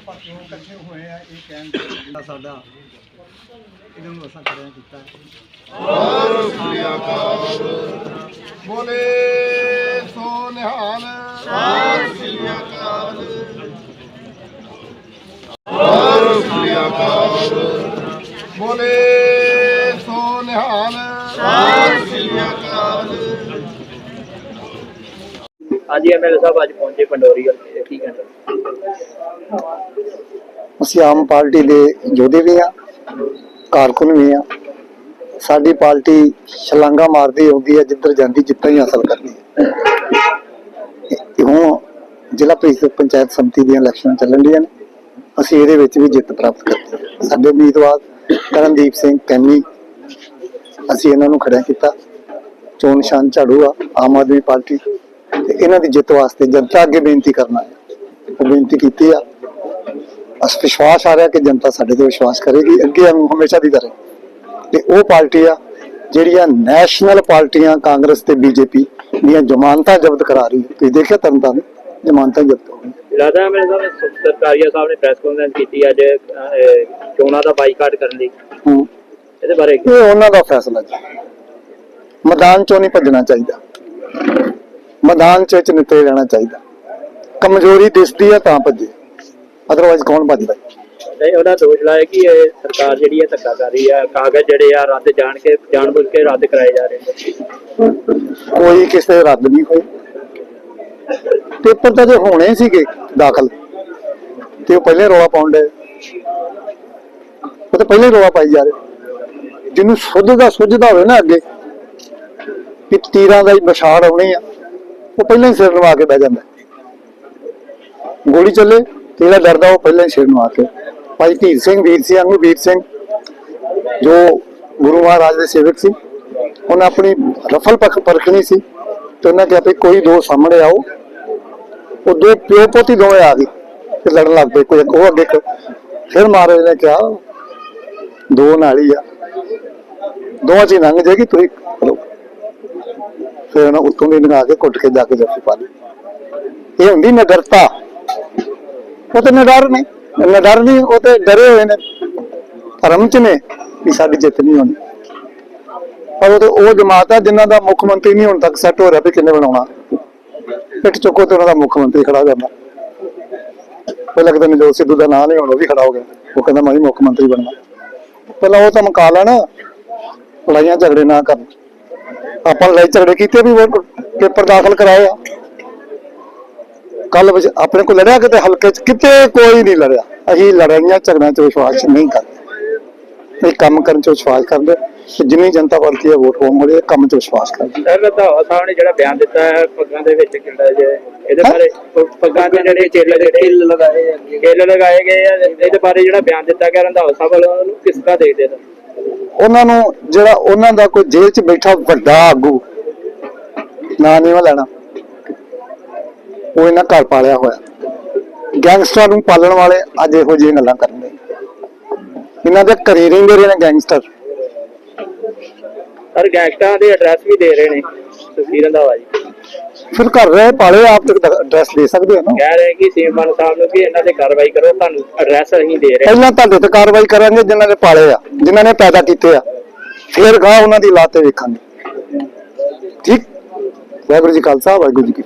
ਆਪਾਂ ਕਿਉਂ ਇਕੱਠੇ ਹੋਏ ਆ ਇਹ ਕਹਿਣ ਦਾ ਸਾਡਾ ਇਹਨਾਂ ਨੂੰ ਅਸਾਂ ਖੜਿਆ ਕੀਤਾ ਬੋਲੇ ਸੋ ਨਿਹਾਲ। ਸਤਿ ਸ੍ਰੀ ਅਕਾਲ। ਸਤਿ ਸ੍ਰੀ ਅਕਾਲ। ਬੋਲੇ ਸੋ ਨਿਹਾਲ। ਸਤਿ ਸ੍ਰੀ ਅਕਾਲ। ਹਾਂਜੀ ਐਮਐਲਏ ਸਾਹਿਬ ਅੱਜ ਪਹੁੰਚੇ ਪੰਡੋਰੀ ਕੀ ਕਹਿੰਦੇ? ਅਸੀਂ ਆਮ ਪਾਰਟੀ ਦੇ ਯੋਧੇ ਵੀ ਆ ਕਾਰਕੁਨ ਵੀ ਆ ਸਾਡੀ ਪਾਰਟੀ ਛਲਾਂਗਾ ਮਾਰਦੀ ਆਉਂਦੀ ਹੈ, ਜਿੱਧਰ ਜਾਂਦੀ ਜਿੱਤਾਂ ਹੀ ਹਾਸਲ ਕਰਦੀ ਹੈ। ਹੁਣ ਜ਼ਿਲ੍ਹਾ ਪ੍ਰੀਸ਼ਦ ਪੰਚਾਇਤ ਸਮਿਤੀ ਦੀਆਂ ਇਲੈਕਸ਼ਨਾਂ ਚੱਲਣ ਡੀਆਂ ਨੇ। ਅਸੀਂ ਇਹਦੇ ਵਿੱਚ ਵੀ ਜਿੱਤ ਪ੍ਰਾਪਤ ਕੀਤੀ ਹੈ। ਸਾਡੇ ਉਮੀਦਵਾਰ ਕਰਨਦੀਪ ਸਿੰਘ ਕੈਮੀ ਅਸੀਂ ਇਹਨਾਂ ਨੂੰ ਖੜਿਆ ਕੀਤਾ। ਚੋਣ ਨਿਸ਼ਾਨ ਝਾੜੂ ਆ, ਆਮ ਆਦਮੀ ਪਾਰਟੀ। ਤੇ ਇਹਨਾਂ ਦੀ ਜਿੱਤ ਵਾਸਤੇ ਜਨਤਾ ਅੱਗੇ ਬੇਨਤੀ ਕਰਨਾ ਹੈ। ਬੇਨਤੀ ਕੀਤੀ ਆ ਵਿਸ਼ਵਾਸ ਆ ਰਿਹਾ ਕਿ ਜਨਤਾ ਸਾਡੇ ਤੇ ਵਿਸ਼ਵਾਸ ਕਰੇਗੀ ਅੱਗੇ ਹਮ- ਹਮੇਸ਼ਾ ਦੀ ਤਰ੍ਹਾਂ ਤੇ ਉਹ ਪਾਰਟੀ ਆ ਜਿਹੜੀਆਂ ਨੈਸ਼ਨਲ ਪਾਰਟੀਆਂ ਕਾਂਗਰਸ ਤੇ ਬੀਜੇਪੀ ਦੀਆਂ ਜ਼ਮਾਨਤਾਂ ਜ਼ਬਤ ਕਰਾ ਰਹੀ ਹੈ। ਤੁਸੀਂ ਦੇਖਿਆ ਤਰਨਤਾਰਨ ਜ਼ਮਾਨਤਾਂ ਜ਼ਬਤ ਹੋ ਗਈਆਂ। ਲੱਗਦਾ ਐਮਐਲਏ ਸਾਹਿਬ ਸਰਕਾਰੀਆ ਸਾਹਿਬ ਨੇ ਪ੍ਰੈਸ ਕਾਨਫਰੰਸ ਕੀਤੀ ਅੱਜ ਚੋਣਾਂ ਦਾ ਬਾਈਕਾਟ ਕਰਨ ਲਈ। ਹੂੰ। ਇਹਦੇ ਬਾਰੇ ਇਹ ਉਹਨਾਂ ਦਾ ਫੈਸਲਾ ਜੀ। ਮੈਦਾਨ ਚੋਂ ਨਹੀਂ ਭੱਜਣਾ ਚਾਹੀਦਾ। ਮੈਦਾਨ ਚ ਚ ਨਿਤੇ ਰਹਿਣਾ ਚਾਹੀਦਾ। ਕਮਜ਼ੋਰੀ ਦਿਸਦੀ ਹੈ ਤਾਂ ਭੱਜੇ। ਅਦਰਵਾਈਜ਼ ਕੌਣ ਭੱਜਦਾ? ਨਹੀਂ ਉਹਦਾ ਦੋਸ਼ ਲਾਇਆ ਕਿ ਇਹ ਸਰਕਾਰ ਜਿਹੜੀ ਹੈ ਧੱਕਾ ਕਰ ਰਹੀ ਹੈ ਕਾਗਜ਼ ਜਿਹੜੇ ਆ ਰੱਦ ਜਾਣ ਕੇ ਜਾਣਬੁੱਝ ਕੇ ਰੱਦ ਕਰਾਏ ਜਾ ਰਹੇ ਨੇ। ਕੋਈ ਕਿਸੇ ਦੇ ਰੱਦ ਨਹੀਂ ਹੋਏ। ਪੇਪਰ ਤਾਂ ਜੇ ਹੋਣੇ ਸੀਗੇ ਦਾਖਲ ਤੇ ਉਹ ਪਹਿਲੇ ਰੌਲਾ ਪਾਉਣ ਦੇ ਉਹ ਤਾਂ ਪਹਿਲੇ ਰੌਲਾ ਪਾਈ ਜਾ ਰਹੇ। ਜਿਹਨੂੰ ਸੁੱਝਦਾ ਸੁੱਝਦਾ ਹੋਵੇ ਨਾ ਅੱਗੇ ਕਿ ਤੀਰਾਂ ਦਾ ਹੀ ਵਿਛਾੜ ਆਉਣੀ ਆ ਉਹ ਪਹਿਲਾਂ ਹੀ ਸਿਰ ਨਵਾ ਕੇ ਬਹਿ ਜਾਂਦਾ। ਗੋਲੀ ਚੱਲੇ। ਤੇ ਜਿਹੜਾ ਡਰਦਾ ਉਹ ਪਹਿਲਾਂ ਹੀ ਸਿਰ ਨਵਾ ਕੇ। ਭਾਈ ਧੀਰ ਸਿੰਘ, ਵੀਰ ਸਿੰਘ ਨੂੰ ਵੀਰ ਸਿੰਘ, ਜੋ ਗੁਰੂ ਮਹਾਰਾਜ ਦੇ ਸੇਵਕ ਸੀ। ਉਹਨੇ ਆਪਣੀ ਰਫਲ ਪਖ, ਪਰਖਣੀ ਸੀ ਤੇ ਉਹਨਾਂ ਕਿਹਾ ਵੀ ਕੋਈ ਦੋ ਸਾਹਮਣੇ ਆਓ। ਉਹ ਦੋ ਪਿਓ ਪੋਤੀ ਦੋਵੇਂ ਆ ਗਏ ਤੇ ਲੜਨ ਲੱਗ ਪਏ। ਕੋਈ ਉਹ ਅੱਗੇ ਫਿਰ ਮਹਾਰਾਜ ਨੇ ਕਿਹਾ, ਦੋ ਨਾਲ ਹੀ ਆ। ਦੋਵਾਂ ਚ ਲੰਘ ਜਾਏਗੀ, ਤੁਸੀਂ ਕਰੋ ਫਿਰ ਉਹਨਾਂ ਉੱਤੋਂ ਦੀ ਲੰਘਾ ਕੇ ਕੁੱਟ ਕੇ ਜਾ ਕੇ ਜੱਫੀ ਪਾ ਲਈ ਇਹ ਹੁੰਦੀ ਨਡਰਤਾ ਉਹ ਤੇ ਨਡਰ ਨੇ। ਨਡਰ ਨਹੀਂ, ਉਹ ਤੇ ਡਰੇ ਹੋਏ ਨੇ। ਧਰਮ ਚ ਨੇ ਵੀ ਸਾਡੀ ਜਿੱਤ ਨਹੀਂ ਹੋਣੀ। ਪਰ ਉਹ ਤੇ ਉਹ ਜਮਾਤ ਆ ਜਿਨ੍ਹਾਂ ਦਾ ਮੁੱਖ ਮੰਤਰੀ ਨਹੀਂ ਹੁਣ ਤੱਕ ਸੈੱਟ ਹੋ ਰਿਹਾ ਵੀ ਕਿੰਨੇ ਬਣਾਉਣਾ। ਪਿੱਠ ਚੁੱਕੋ ਤੇ ਉਹਨਾਂ ਦਾ ਮੁੱਖ ਮੰਤਰੀ ਖੜਾ ਕਰਨਾ ਪਹਿਲਾਂ ਕਿਤੇ ਨਜੋਤ ਸਿੱਧੂ ਦਾ ਨਾਂ ਨਹੀਂ ਹੁਣ, ਉਹ ਵੀ ਖੜਾ ਹੋ ਗਿਆ। ਉਹ ਕਹਿੰਦਾ ਮੈਂ ਵੀ ਮੁੱਖ ਮੰਤਰੀ ਬਣਨਾ। ਪਹਿਲਾਂ ਉਹ ਤਾਂ ਮੁਕਾ ਲੈਣ, ਲੜਾਈਆਂ ਝਗੜੇ ਨਾ ਕਰਨ। ਆਪਾਂ ਲੜਾਈ ਝਗੜੇ ਕੀਤੇ ਵੀ ਪੇਪਰ ਦਾਖਲ ਕਰਾਏ ਆ। ਕੱਲ ਆਪਣੇ ਕੋਲ ਲੜਿਆ ਕਿਤੇ ਹਲਕੇ ਚ? ਕਿਤੇ ਕੋਈ ਨਹੀਂ ਲੜਿਆ। ਅਸੀਂ ਲੜਾਈਆਂ ਝਗੜਿਆਂ ਚ ਵਿਸ਼ਵਾਸ ਨਹੀਂ ਕਰਦੇ। ਇਹ ਕੰਮ ਕਰਨ ਚ ਵਿਸ਼ਵਾਸ ਕਰਦੇ। ਤੇ ਜਿੰਨੀ ਜਨਤਾ ਵਰਤੀ ਹੈ ਵੋਟ ਪਾਉਣ ਵਾਲੇ ਕੰਮ ਚ ਵਿਸ਼ਵਾਸ ਕਰਦੇ। ਸਰ ਰੰਧਾਵਾ ਸਾਹਿਬ ਨੇ ਜਿਹੜਾ ਬਿਆਨ ਦਿੱਤਾ ਹੈ ਪੱਗਾਂ ਦੇ ਵਿੱਚ ਕਿੰਨਾ ਜੇ ਇਹਦੇ ਬਾਰੇ ਪੱਗਾਂ ਦੇ ਜਿਹੜੇ ਚੇਲੇ ਜਿਹੜੇ ਕਿੱਲ ਲਗਾਏ ਕਿੱਲ ਲਗਾਏ ਗਏ ਆ ਇਹਦੇ ਬਾਰੇ ਜਿਹੜਾ ਬਿਆਨ ਦਿੱਤਾ ਗਿਆ ਰੰਧਾਵਾ ਸਾਹਿਬ ਵੱਲੋਂ ਉਹਨੂੰ ਕਿਸ ਤਰ੍ਹਾਂ ਦੇਖਦੇ ਨੇ ਉਹਨਾਂ ਨੂੰ ਜਿਹੜਾ ਉਹਨਾਂ ਦਾ ਕੋਈ ਜੇਲ੍ਹ 'ਚ ਬੈਠਾ ਵੱਡਾ ਆਗੂ ਨਾ ਨਹੀਂ ਵਾ ਲੈਣਾ। ਉਹ ਇਹਨਾਂ ਘਰ ਪਾਲਿਆ ਹੋਇਆ। ਗੈਂਗਸਟਰ ਨੂੰ ਪਾਲਣ ਵਾਲੇ ਅੱਜ ਇਹੋ ਜਿਹੀਆਂ ਗੱਲਾਂ ਕਰਦੇ ਇਹਨਾਂ ਦੇ ਘਰੇ ਰਹਿੰਦੇ ਰਹੇ ਨੇ ਗੈਂਗਸਟਰ। ਸਰ ਗੈਂਗਸਟਰਾਂ ਦੇ ਐਡਰੈਸ ਵੀ ਦੇ ਰਹੇ ਨੇ ਸੁਖੀ ਰੰਧਾਵਾ ਜੀ ਫਿਰ ਘਰ ਰਹੇ ਪਾਲੇ ਆਪ ਤੱਕ ਐਡਰੈਸ ਦੇ ਸਕਦੇ ਹੋ ਨਾ। ਕਹਿ ਰਹੇ ਕਿ ਸੀਮਨ ਸਾਹਿਬ ਨੂੰ ਕਿ ਇਹਨਾਂ ਤੇ ਕਾਰਵਾਈ ਕਰੋ ਤੁਹਾਨੂੰ ਐਡਰੈਸ ਅਸੀਂ ਦੇ ਰਹੇ। ਪਹਿਲਾਂ ਤੁਹਾਡੇ ਤੇ ਕਾਰਵਾਈ ਕਰਾਂਗੇ ਜਿਨ੍ਹਾਂ ਨੇ ਪਾਲੇ ਆ ਜਿਨ੍ਹਾਂ ਨੇ ਪੈਦਾ ਕੀਤੇ ਆ। ਫਿਰ ਗਾ ਉਹਨਾਂ ਦੀ ਲਾਤੇ ਵੇਖਾਂਗੇ। ਠੀਕ? ਵਾਹਿਗੁਰੂ ਜੀ ਖਾਲਸਾ ਵਾਹਿਗੁਰੂ ਜੀ